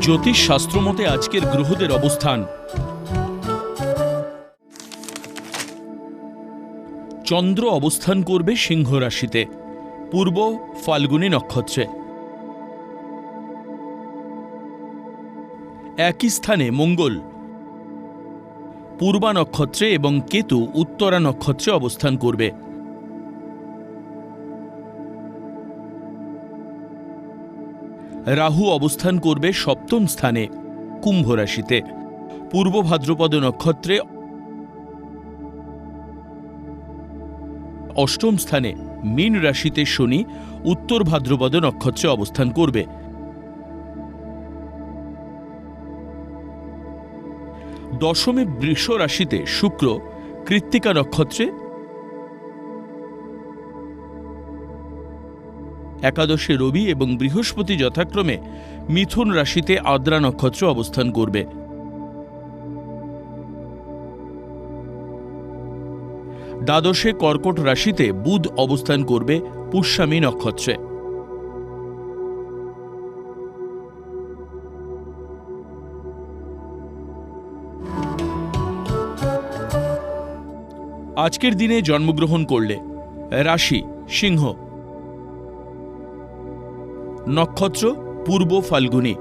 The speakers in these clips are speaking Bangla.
জ্যোতিষ শাস্ত্র মতে আজকের গ্রহদের অবস্থান। চন্দ্র অবস্থান করবে সিংহ রাশিতে, পূর্ব ফাল্গুনী নক্ষত্রে। একই স্থানে মঙ্গল, পূর্বা নক্ষত্রে এবং কেতু উত্তরা নক্ষত্রে অবস্থান করবে। রাহু অবস্থান করবে সপ্তম স্থানে, কুম্ভ রাশিতে। পূর্ব ভাদ্রপদ নক্ষত্রে অষ্টম স্থানে, মীন রাশিতে শনি, উত্তর ভাদ্রপদ নক্ষত্রে অবস্থান করবে। দশমে বৃষ রাশিতে শুক্র, কৃত্তিকা নক্ষত্রে একাদশে রবি এবং বৃহস্পতি যথাক্রমে মিথুন রাশিতে আদ্রা নক্ষত্র অবস্থান করবে। দ্বাদশে কর্কট রাশিতে বুধ অবস্থান করবে পুষ্যামী নক্ষত্রে। আজকের দিনে জন্মগ্রহণ করলে রাশি সিংহ নক্ষত্র পূর্ব ফাল্গুনী।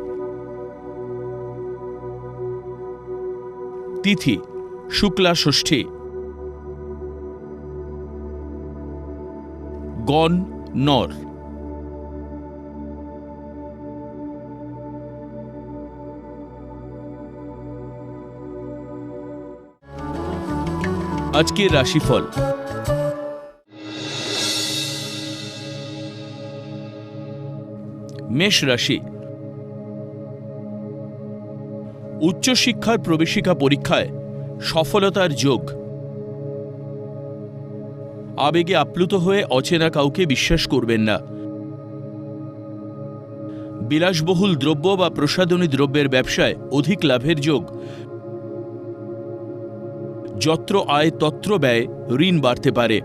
তিথি শুক্লা ষষ্ঠী। গণ নর। আজকের রাশিফল। মেষ রাশি উচ্চশিক্ষার প্রবেশিকা পরীক্ষায় সফলতার যোগ। আবেগে আপ্লুত হয়ে অচেনা কাউকে বিশ্বাস করবেন না। বিলাসবহুল দ্রব্য বা প্রসাধনী দ্রব্যের ব্যবসায় অধিক লাভের যোগ। যত্র আয় তত্র ব্যয় ঋণ বাড়তে পারে।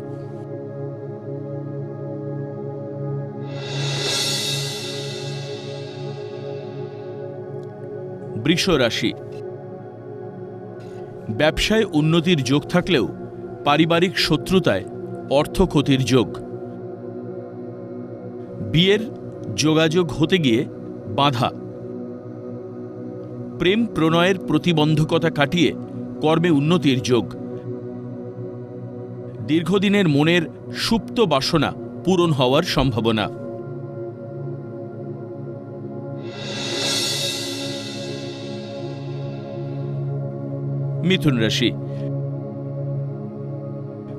বৃষ রাশি ব্যবসায় উন্নতির যোগ থাকলেও পারিবারিক শত্রুতায় অর্থ ক্ষতির যোগ। বিয়ের যোগাযোগ হতে গিয়ে বাধা। প্রেম প্রণয়ের প্রতিবন্ধকতা কাটিয়ে কর্মে উন্নতির যোগ। দীর্ঘদিনের মনের সুপ্ত বাসনা পূরণ হওয়ার সম্ভাবনা। মিথুন রাশি।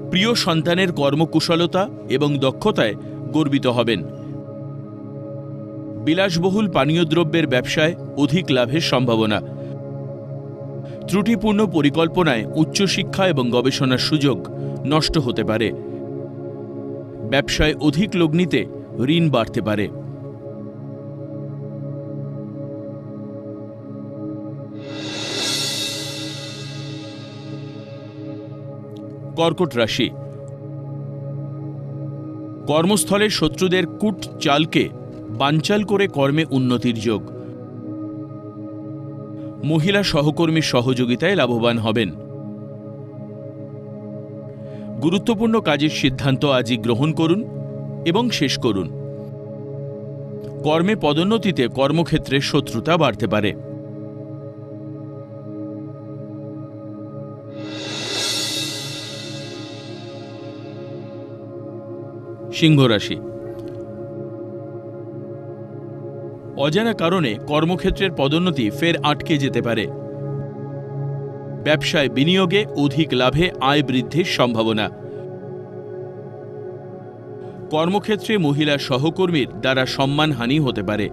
প্রিয় সন্তানের কর্মকুশলতা এবং দক্ষতায় গর্বিত হবেন। বিলাসবহুল পানীয় দ্রব্যের ব্যবসায় অধিক লাভের সম্ভাবনা। ত্রুটিপূর্ণ পরিকল্পনায় উচ্চশিক্ষা এবং গবেষণার সুযোগ নষ্ট হতে পারে। ব্যবসায় অধিক লগ্নিতে ঋণ বাড়তে পারে। কর্কট রাশি। কর্মস্থলের শত্রুদের কুট চালকে বানচাল করে কর্মে উন্নতির যোগ। মহিলা সহকর্মীর সহযোগিতায় লাভবান হবেন। গুরুত্বপূর্ণ কাজের সিদ্ধান্ত আজই গ্রহণ করুন এবং শেষ করুন। কর্মে পদোন্নতিতে কর্মক্ষেত্রে শত্রুতা বাড়তে পারে। সিংহ রাশি। অজানা কারণে কর্মক্ষেত্রের পদোন্নতি ফের আটকে যেতে পারে। ব্যবসায় বিনিয়োগে অধিক লাভে আয় বৃদ্ধির সম্ভাবনা। কর্মক্ষেত্রে মহিলা সহকর্মীর দ্বারা সম্মানহানি হতে পারে।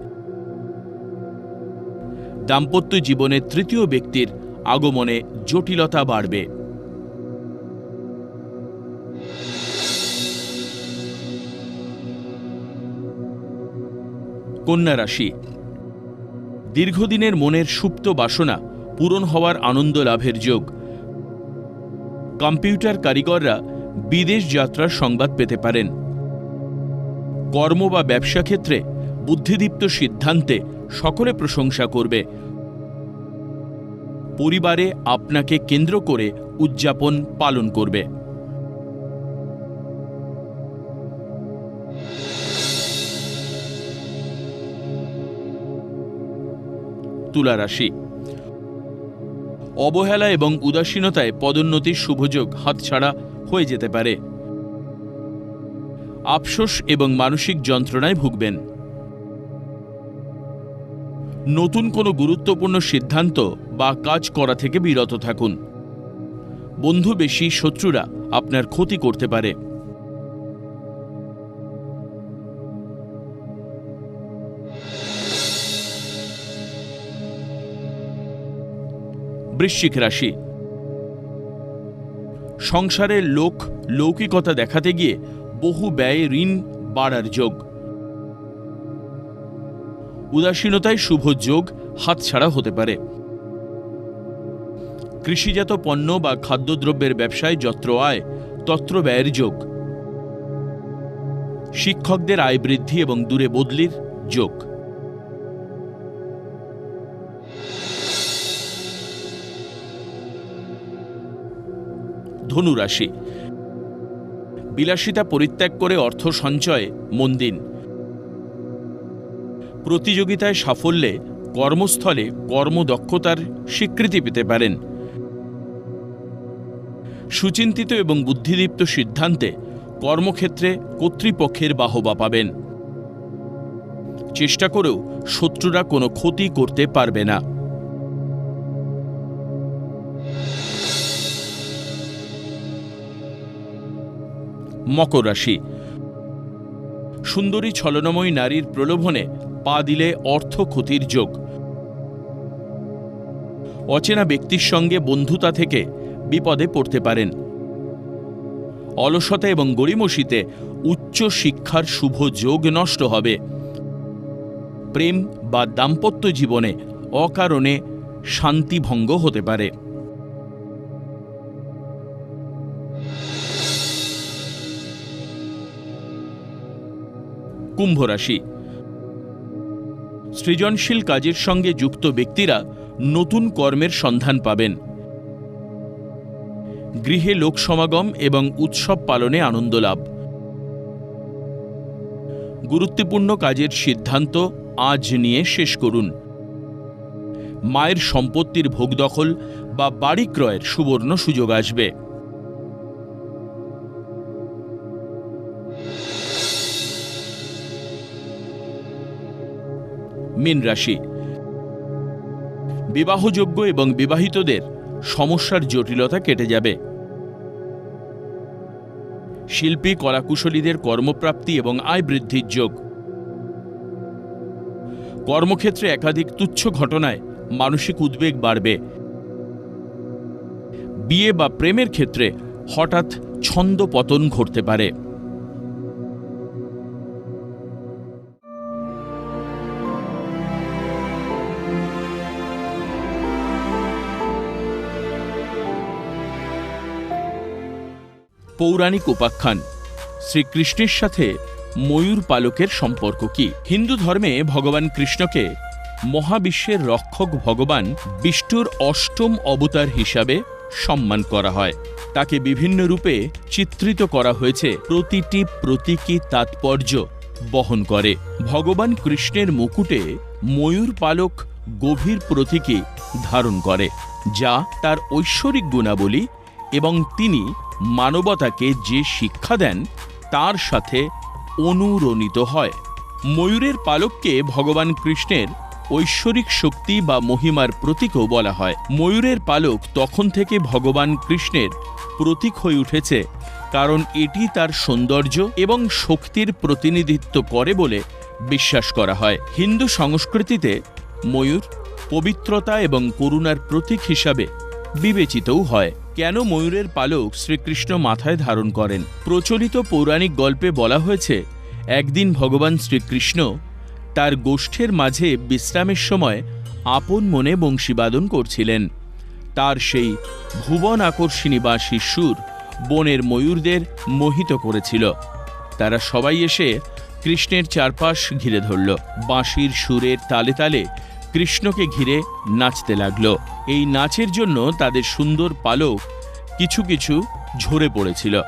দাম্পত্য জীবনে তৃতীয় ব্যক্তির আগমনে জটিলতা বাড়বে। কন্যা রাশি। দীর্ঘদিনের মনের সুপ্ত বাসনা পূরণ হওয়ার আনন্দ লাভের যোগ। কম্পিউটার কারিগররা বিদেশ যাত্রার সংবাদ পেতে পারেন। কর্ম বা ব্যবসা ক্ষেত্রে বুদ্ধিদীপ্ত সিদ্ধান্তে সকলে প্রশংসা করবে। পরিবারে আপনাকে কেন্দ্র করে উদযাপন পালন করবে। তুলা রাশি। অবহেলা এবং উদাসীনতায় পদোন্নতির শুভযোগ হাতছাড়া হয়ে যেতে পারে। আফসোস এবং মানসিক যন্ত্রণায় ভুগবেন। নতুন কোনো গুরুত্বপূর্ণ সিদ্ধান্ত বা কাজ করা থেকে বিরত থাকুন। বন্ধু বেশি শত্রুরা আপনার ক্ষতি করতে পারে। বৃশ্চিক রাশি। সংসারের লোক, লৌকিকতা দেখাতে গিয়ে বহু ব্যয়ে, ঋণ বাড়ার যোগ। উদাসীনতায় শুভ যোগ হাতছাড়া হতে পারে। কৃষিজাত পণ্য বা খাদ্যদ্রব্যের ব্যবসায় যত্র আয়, তত্র ব্যয়ের যোগ। শিক্ষকদের আয় বৃদ্ধি এবং দূরে বদলির যোগ। ধনুরাশি। বিলাসিতা পরিত্যাগ করে অর্থ সঞ্চয়ে মন দিন প্রতিযোগিতায় সাফল্যে কর্মস্থলে কর্মদক্ষতার স্বীকৃতি পেতে পারেন। সুচিন্তিত এবং বুদ্ধিদীপ্ত সিদ্ধান্তে কর্মক্ষেত্রে কর্তৃপক্ষের বাহবা পাবেন। চেষ্টা করেও শত্রুরা কোনো ক্ষতি করতে পারবে না। মকর রাশি। সুন্দরী ছলনাময়ী নারীর প্রলোভনে পা দিলে অর্থ ক্ষতির যোগ। অচেনা ব্যক্তির সঙ্গে বন্ধুতা থেকে বিপদে পড়তে পারেন। অলসতা এবং গড়িমসিতে উচ্চ শিক্ষার শুভ যোগ নষ্ট হবে। প্রেম বা দাম্পত্য জীবনে অকারণে শান্তিভঙ্গ হতে পারে। কুম্ভ রাশি। সৃজনশীল কাজের সঙ্গে যুক্ত ব্যক্তিরা নতুন কর্মের সন্ধান পাবেন। গৃহে লোক সমাগম এবং উৎসব পালনে আনন্দ লাভ। গুরুত্বপূর্ণ কাজের সিদ্ধান্ত আজ নিয়ে শেষ করুন। মায়ের সম্পত্তির ভোগ দখল বা বাড়ি ক্রয়ের সুবর্ণ সুযোগ আসবে। মীন রাশি। বিবাহযোগ্য এবং বিবাহিতদের সমস্যার জটিলতা কেটে যাবে। শিল্পী, কলাকুশলীদের কর্মপ্রাপ্তি এবং আয় বৃদ্ধির যোগ। কর্মক্ষেত্রে একাধিক তুচ্ছ ঘটনায় মানসিক উদ্বেগ বাড়বে। বিয়ে বা প্রেমের ক্ষেত্রে হঠাৎ ছন্দ পতন ঘটতে পারে। পৌরাণিক উপাখ্যান। শ্রীকৃষ্ণের সাথে ময়ূর পালকের সম্পর্ক কি? হিন্দু ধর্মে ভগবান কৃষ্ণকে মহাবিশ্বের রক্ষক ভগবান বিষ্ণুর অষ্টম অবতার হিসাবে সম্মান করা হয়। তাকে বিভিন্ন রূপে চিত্রিত করা হয়েছে। প্রতিটি প্রতীকী তাৎপর্য বহন করে। ভগবান কৃষ্ণের মুকুটে ময়ূর পালক গভীর প্রতীকী ধারণ করে, যা তার ঐশ্বরিক গুণাবলী এবং তিনি মানবতাকে যে শিক্ষা দেন, তার সাথে অনুরণিত হয়। ময়ূরের পালককে ভগবান কৃষ্ণের ঐশ্বরিক শক্তি বা মহিমার প্রতীকও বলা হয়। ময়ূরের পালক তখন থেকে ভগবান কৃষ্ণের প্রতীক হয়ে উঠেছে, কারণ এটি তার সৌন্দর্য এবং শক্তির প্রতিনিধিত্ব করে বলে বিশ্বাস করা হয়। হিন্দু সংস্কৃতিতে ময়ূর পবিত্রতা এবং করুণার প্রতীক হিসাবে বিবেচিতও হয়। কেন ময়ূরের পালক শ্রীকৃষ্ণ মাথায় ধারণ করেন? প্রচলিত পৌরাণিক গল্পে বলা হয়েছে, একদিন ভগবান শ্রীকৃষ্ণ তার গোষ্ঠের মাঝে বিশ্রামের সময় আপন মনে বংশীবাদন করছিলেন। তার সেই ভুবন আকর্ষণী বা শিশুর বনের ময়ূরদের মোহিত করেছিল। তারা সবাই এসে কৃষ্ণের চারপাশ ঘিরে ধরল। বাঁশির সুরের তালে তালে কৃষ্ণকে ঘিরে নাচতে লাগল। এই নাচের জন্য তাদের সুন্দর পালক কিছু কিছু ঝরে পড়েছিল।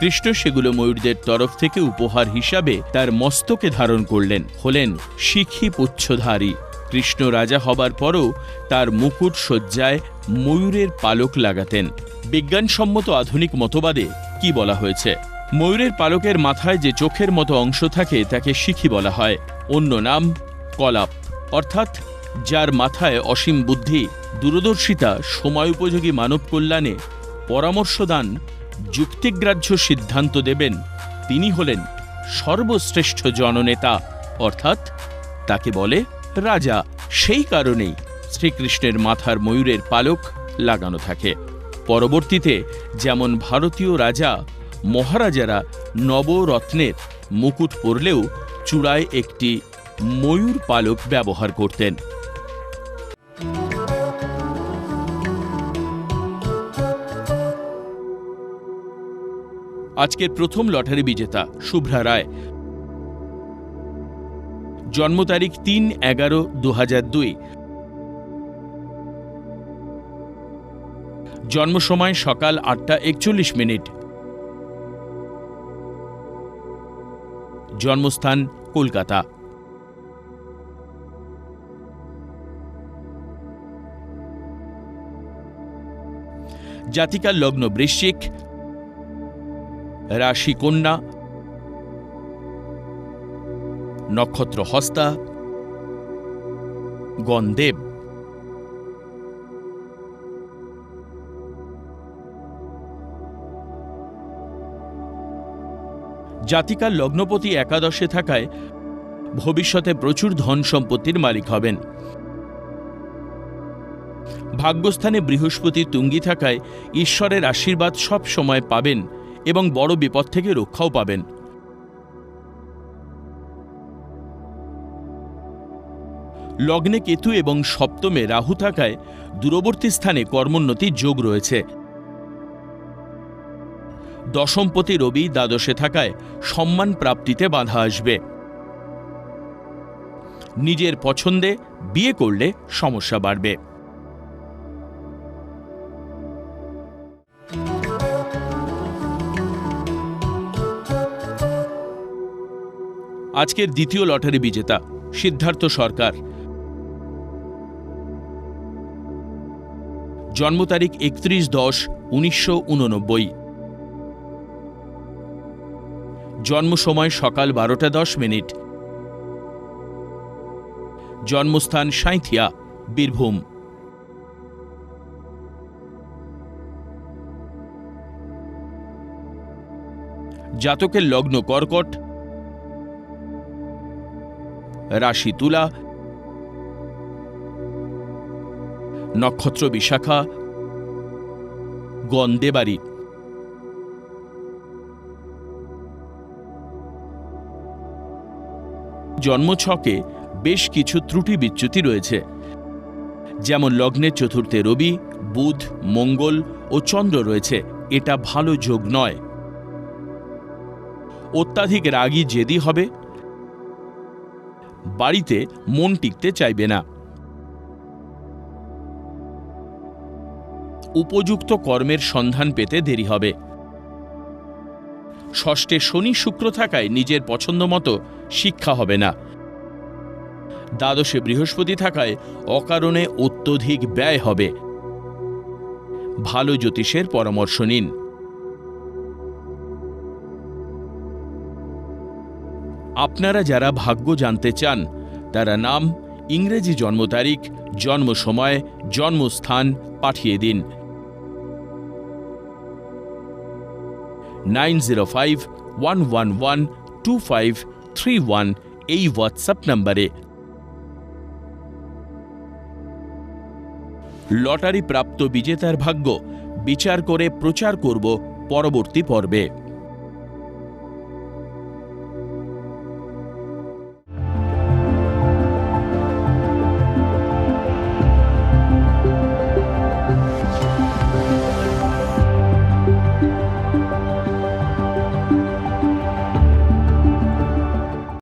কৃষ্ণ সেগুলো ময়ূরদের তরফ থেকে উপহার হিসাবে তার মস্তকে ধারণ করলেন, হলেন শিখি পুচ্ছধারী। কৃষ্ণ রাজা হবার পরও তার মুকুট শয্যায় ময়ূরের পালক লাগাতেন। বিজ্ঞানসম্মত আধুনিক মতবাদে কি বলা হয়েছে? ময়ূরের পালকের মাথায় যে চোখের মতো অংশ থাকে তাকে শিখি বলা হয়। অন্য নাম কলাপ। অর্থাৎ যার মাথায় অসীম বুদ্ধি, দূরদর্শিতা, সময় উপযোগী মানব কল্যাণে পরামর্শদান, যুক্তিগ্রাহ্য সিদ্ধান্ত দেবেন, তিনি হলেন সর্বশ্রেষ্ঠ জননেতা, অর্থাৎ তাকে বলে রাজা। সেই কারণেই শ্রীকৃষ্ণের মাথার ময়ূরের পালক লাগানো থাকে। পরবর্তীতে যেমন ভারতীয় রাজা, মহারাজারা নবরত্নের মুকুট পরলেও চূড়ায় একটি ময়ূর পালক ব্যবহার করতেন। আজকের প্রথম লটারি বিজেতা শুভ্রা রায়। জন্ম তারিখ তিন এগারো দু দুই। জন্ম সময় সকাল আটটা একচল্লিশ মিনিট। জন্মস্থান কলকাতা। জাতিকার লগ্ন বৃশ্চিক রাশি কন্যা, নক্ষত্র হস্তা, গণদেব। জাতিকার লগ্নপতি একাদশে থাকায় ভবিষ্যতে প্রচুর ধন সম্পত্তির মালিক হবেন। ভাগ্যস্থানে বৃহস্পতি তুঙ্গি থাকায় ঈশ্বরের আশীর্বাদ সব সময় পাবেন। এবং বড় বিপদ থেকে রক্ষাও পাবেন। লগ্নে কেতু এবং সপ্তমে রাহু থাকায় দূরবর্তী স্থানে কর্মোন্নতির যোগ রয়েছে। দশমপতি রবি দ্বাদশে থাকায় সম্মান প্রাপ্তিতে বাধা আসবে। নিজের পছন্দে বিয়ে করলে সমস্যা বাড়বে। আজকের দ্বিতীয় লটারি বিজেতা, সিদ্ধার্থ সরকার। জন্ম তারিখ একত্রিশ দশ উনিশশো জন্ম সময় সকাল বারোটা দশ মিনিট। জন্মস্থান সাঁথিয়া বীরভূম। জাতকের লগ্ন কর্কট রাশি তুলা নক্ষত্র বিশাখা গন্দেবাড়ি জন্মছকে বেশ কিছু ত্রুটি বিচ্যুতি রয়েছে, যেমন লগ্নের চতুর্থে রবি, বুধ, মঙ্গল ও চন্দ্র রয়েছে, এটা ভালো যোগ নয়। অত্যাধিক রাগী জেদি হবে বাড়িতে মন টিকতে চাইবে না। উপযুক্ত কর্মের সন্ধান পেতে দেরি হবে। ষষ্ঠে শনি শুক্র থাকায় নিজের পছন্দ মতো শিক্ষা হবে না। দ্বাদশে বৃহস্পতি থাকায় অকারণে অত্যধিক ব্যয় হবে। ভালো জ্যোতিষের পরামর্শ নিন। আপনারা যারা ভাগ্য জানতে চান, তারা নাম, ইংরেজি জন্ম তারিখ, জন্ম সময়, জন্মস্থান পাঠিয়ে দিন। Nine zero five, one one one, two five, three one এই হোয়াটসঅ্যাপ নম্বরে। লটারি প্রাপ্ত বিজেতার ভাগ্য, বিচার করে প্রচার করব পরবর্তী পর্বে।